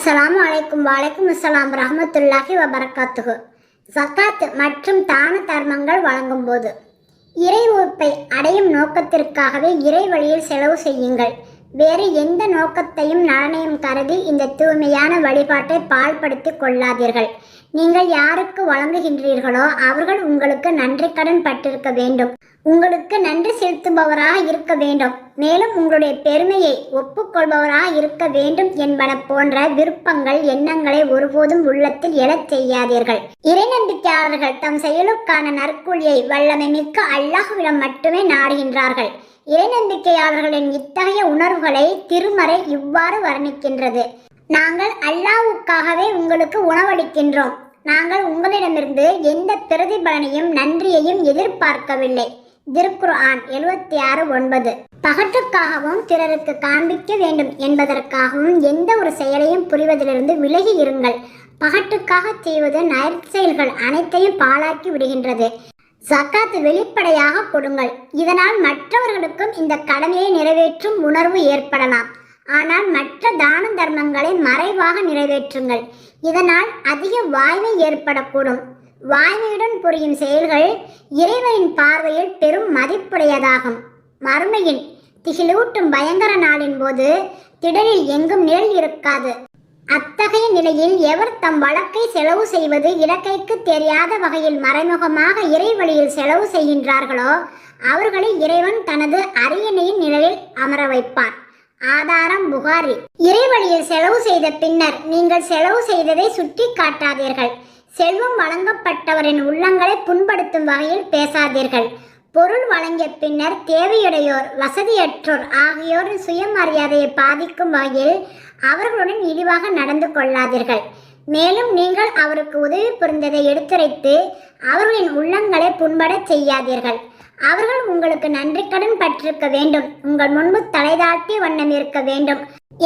அஸ்லாம் அலைக்கும் வலைக்கும் அஸ்ஸலாம். ரஹமத்துல்லாஹி வபரகாத்துஹு ஜக்காத் மற்றும் தான தர்மங்கள் வழங்கும் போது இறை உறுப்பை அடையும் நோக்கத்திற்காகவே இறை வழியில் செலவு செய்யுங்கள். வேறு எந்த நோக்கத்தையும் நலனையும் கருதி இந்த தூய்மையான வழிபாட்டை பாழ்படுத்திக் கொள்ளாதீர்கள். நீங்கள் யாருக்கு வழங்குகின்றீர்களோ அவர்கள் உங்களுக்கு நன்றி கடன் பட்டிருக்க வேண்டும். உங்களுக்கு நன்றி செலுத்துபவராக இருக்க வேண்டும். மேலும் உங்களுடைய பெருமையை ஒப்புக்கொள்பவராக இருக்க வேண்டும் என்பன போன்ற விருப்பங்கள் எண்ணங்களை ஒருபோதும் உள்ளத்தில் எழச் செய்யாதீர்கள். இறைநம்பிக்கையாளர்கள் தம் செயலுக்கான நற்கூலியை வல்லமை மிக்க அல்லாஹுவிடம் மட்டுமே நாடுகின்றார்கள். இறைநம்பிக்கையாளர்களின் இத்தகைய உணர்வுகளை திருமறை இவ்வாறு வர்ணிக்கின்றது. நாங்கள் அல்லாஹ்வுக்காகவே உங்களுக்கு உணவளிக்கின்றோம். நாங்கள் உங்களிடமிருந்து எந்த பிரதிபலனையும் நன்றியையும் எதிர்பார்க்கவில்லை. திருக்குர்ஆன் எழுபத்தி ஆறு ஒன்பது. பகற்றுக்காகவும் பிறருக்கு காண்பிக்க வேண்டும் என்பதற்காகவும் எந்த ஒரு செயலையும் புரிவதிலிருந்து விலகி இருங்கள். பகட்டுக்காக செய்வது நற்செயல்கள் அனைத்தையும் பாழாக்கி விடுகின்றது. சக்காத்து வெளிப்படையாக கொடுங்கள். இதனால் மற்றவர்களுக்கும் இந்த கடமையை நிறைவேற்றும் உணர்வு ஏற்படலாம். ஆனால் மற்ற தான தர்மங்களை மறைவாக நிறைவேற்றுங்கள். இதனால் அதிக வாய்மை ஏற்படக்கூடும். வாய்மையுடன் புரியும் செயல்கள் இறைவனின் பார்வையில் பெரும் மதிப்புடையதாகும். மறுமையின் திகிலூட்டும் பயங்கர நாளின் போது திடலில் எங்கும் நிழல் இருக்காது. அத்தகைய நிலையில் எவர் தம் வழக்கை செலவு செய்வது இலக்கைக்கு தெரியாத வகையில் மறைமுகமாக இறை வழியில் செலவு செய்கின்றார்களோ அவர்களை இறைவன் தனது அரியணையின் நிழலில் அமர வைப்பார். ஆதாரம் புகாரி. இறைவழியில் செலவு செய்த பின்னர் நீங்கள் செலவு செய்ததை சுட்டி காட்டாதீர்கள். செல்வம் வழங்கப்பட்டவரின் உள்ளங்களை புண்படுத்தும் வகையில் பேசாதீர்கள். பொருள் வழங்கிய பின்னர் தேவையுடையோர் வசதியற்றோர் ஆகியோரின் சுயமரியாதையை பாதிக்கும் வகையில் அவர்களுடன் இழிவாக நடந்து கொள்ளாதீர்கள். மேலும் நீங்கள் அவருக்கு உதவி புரிந்ததை எடுத்துரைத்து அவர்களின் உள்ளங்களை புண்படச் செய்யாதீர்கள். அவர்கள் உங்களுக்கு நன்றி கடன் பற்றிருக்க வேண்டும். உங்கள் முன்பு தலைதாழ்த்திய வண்ணம் இருக்க வேண்டும்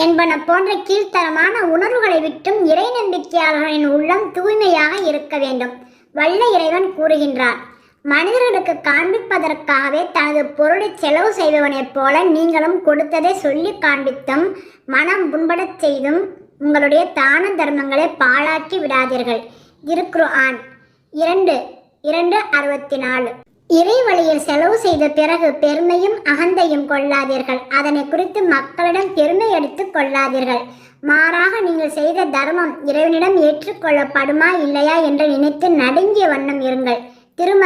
என்பன போன்ற கீழ்த்தரமான உணர்வுகளை விட்டும் இறை நம்பிக்கையாளர்களின் உள்ளம் தூய்மையாக இருக்க வேண்டும். வல்ல இறைவன் கூறுகின்றார். மனிதர்களுக்கு காண்பிப்பதற்காகவே தனது பொருளை செலவு செய்பவனைப் போல நீங்களும் கொடுத்ததை சொல்லி காண்பித்தும் மனம் புண்படச் செய்தும் உங்களுடைய தான தர்மங்களை பாழாக்கி விடாதீர்கள். திருக்கு ஆண் இரண்டு இரண்டு அறுபத்தி நாலு இறை வழியில் செலவு செய்த பிறகு பெருமையும் அகந்தையும் கொள்ளாதீர்கள். அதனை குறித்து மக்களிடம் பெருமை எடுத்துக் கொள்ளாதீர்கள். மாறாக நீங்கள் செய்த தர்மம் இறைவனிடம் ஏற்றுக்கொள்ளப்படுமா இல்லையா என்று நினைத்து நடுங்கிய வண்ணம் இருங்கள்.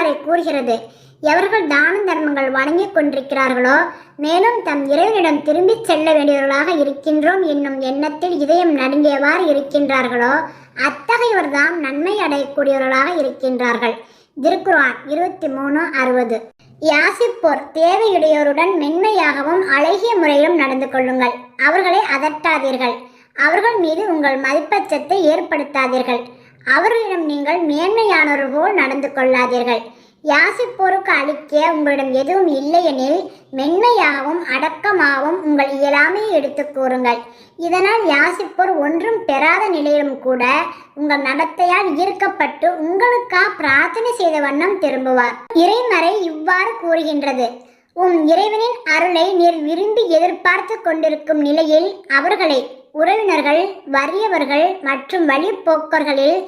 திருமறை கூறுகிறது எவர்கள் தான தர்மங்கள் வணங்கிக் கொண்டிருக்கிறார்களோ மேலும் தம் இறைவனிடம் திரும்பிச் செல்ல வேண்டியவர்களாக இருக்கின்றோம் என்னும் எண்ணத்தில் இதயம் நடுங்கியவாறு இருக்கின்றார்களோ அத்தகையவர்தாம் நன்மை அடையக்கூடியவர்களாக இருக்கின்றார்கள். திருக்குர்ஆன் இருபத்தி மூணு அறுபது யாசிப்போர் தேவையுடையோருடன் மென்மையாகவும் அழகிய முறையிலும் நடந்து கொள்ளுங்கள். அவர்களை அதட்டாதீர்கள். அவர்கள் மீது உங்கள் மதிப்பச்சத்தை ஏற்படுத்தாதீர்கள். அவர்களிடம் நீங்கள் மேன்மையானவர்கள் போல் நடந்து கொள்ளாதீர்கள். யாசிப்போருக்கு அளிக்க உங்களிடம் எதுவும் இல்லையெனில் மென்மையாகவும் அடக்கமாகவும் உங்கள் இயலாமையை எடுத்து கூறுங்கள். இதனால் யாசிப்போர் ஒன்றும் பெறாத நிலையிலும் கூட உங்கள் நடத்தையால் ஈர்க்கப்பட்டு உங்களுக்காக பிரார்த்தனை செய்த வண்ணம் திரும்புவார். இறைமறை இவ்வாறு கூறுகின்றது. உம் இறைவனின் அருளை நீர் விரும்பி எதிர்பார்த்து கொண்டிருக்கும் நிலையில் அவர்களை உறவினர்கள் வறியவர்கள் மற்றும் வழிப்போக்கர்களில்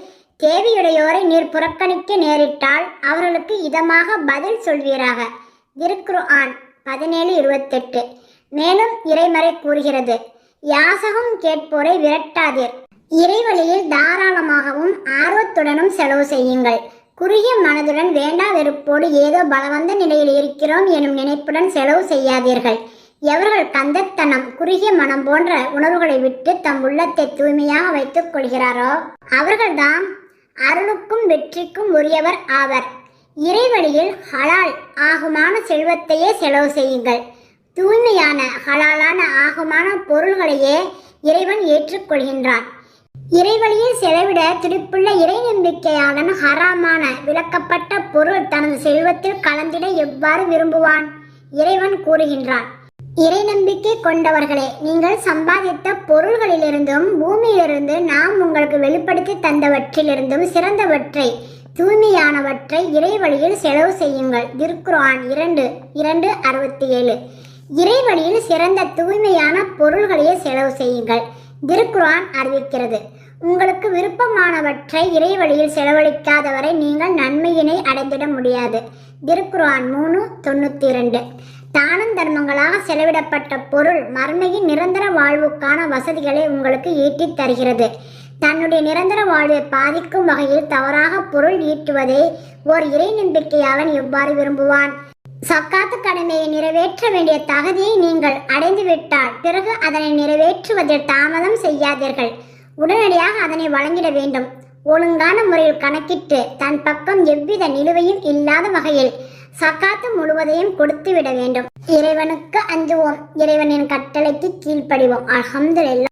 தேவையுடையோரை நீர் புறக்கணிக்க நேரிட்டால் அவர்களுக்கு இதமாக பதில் சொல்வீராக. திருக்கு ஆண் பதினேழு இருபத்தெட்டு. மேலும் இறைமறை கூறுகிறது யாசகம் கேட்போரை விரட்டாதீர். இறைவழியில் தாராளமாகவும் ஆர்வத்துடனும் செலவு செய்யுங்கள். குறுகிய மனதுடன் வேண்டா வெறுப்போடு ஏதோ பலவந்த நிலையில் இருக்கிறோம் எனும் நினைப்புடன் செலவு செய்யாதீர்கள். எவர்கள் கந்தத்தனம் குறுகிய மனம் போன்ற உணர்வுகளை விட்டு தம் உள்ளத்தை தூய்மையாக வைத்துக் கொள்கிறாரோ அவர்கள்தான் அருளுக்கும் வெற்றிக்கும் உரியவர் ஆவர். இறைவழியில் ஹலால் ஆகுமான செல்வத்தையே செலவு செய்யுங்கள். தூய்மையான ஹலாலான ஆகுமான பொருள்களையே இறைவன் ஏற்றுக்கொள்கின்றான். இறைவழியில் செலவிட துடிப்புள்ள இறை நம்பிக்கையாளன் ஹராமான விளக்கப்பட்ட பொருள் தனது செல்வத்தில் கலந்திட எவ்வாறு விரும்புவான்? இறைவன் கூறுகின்றான் இறை நம்பிக்கை கொண்டவர்களே நீங்கள் சம்பாதித்த பொருள்களிலிருந்தும் பூமியிலிருந்து நாம் உங்களுக்கு வெளிப்படுத்தி தந்தவற்றிலிருந்தும் சிறந்தவற்றை தூய்மையானவற்றை இறை வழியில் செலவு செய்யுங்கள். திருக்குரான் இரண்டு இரண்டு அறுபத்தி ஏழு இறை வழியில் சிறந்த தூய்மையான பொருள்களையே செலவு செய்யுங்கள். திருக்குரான் அறிவிக்கிறது. உங்களுக்கு விருப்பமானவற்றை இறை வழியில் செலவழிக்காதவரை நீங்கள் நன்மையினை அடைந்திட முடியாது. திருக்குரான் மூணு தொண்ணூற்றி இரண்டு. தானம் தர்மங்களாக செலவிடப்பட்ட பொருள் மருமையின் நிரந்தர வாழ்வுக்கான வசதிகளை உங்களுக்கு ஈட்டித் தருகிறது. தன்னுடைய நிரந்தர வாழ்வை பாதிக்கும் வகையில் தவறாக பொருள் ஈட்டுவதை ஓர் இறை நம்பிக்கையாளன் எவ்வாறு விரும்புவான்? சக்காத்து கடமையை நிறைவேற்ற வேண்டிய தகுதியை நீங்கள் அடைந்துவிட்டால் பிறகு அதனை நிறைவேற்றுவதில் தாமதம் செய்யாதீர்கள். உடனடியாக அதனை வழங்கிட வேண்டும். ஒழுங்கான முறையில் கணக்கிட்டு தன் பக்கம் எவ்வித நிலுவையும் இல்லாத வகையில் சக்காத்து முழுவதையும் கொடுத்து விட வேண்டும். இறைவனுக்கு அஞ்சுவோம். இறைவனின் கட்டளைக்கு கீழ்ப்படிவோம். அல்ஹம்துலில்லாஹ்.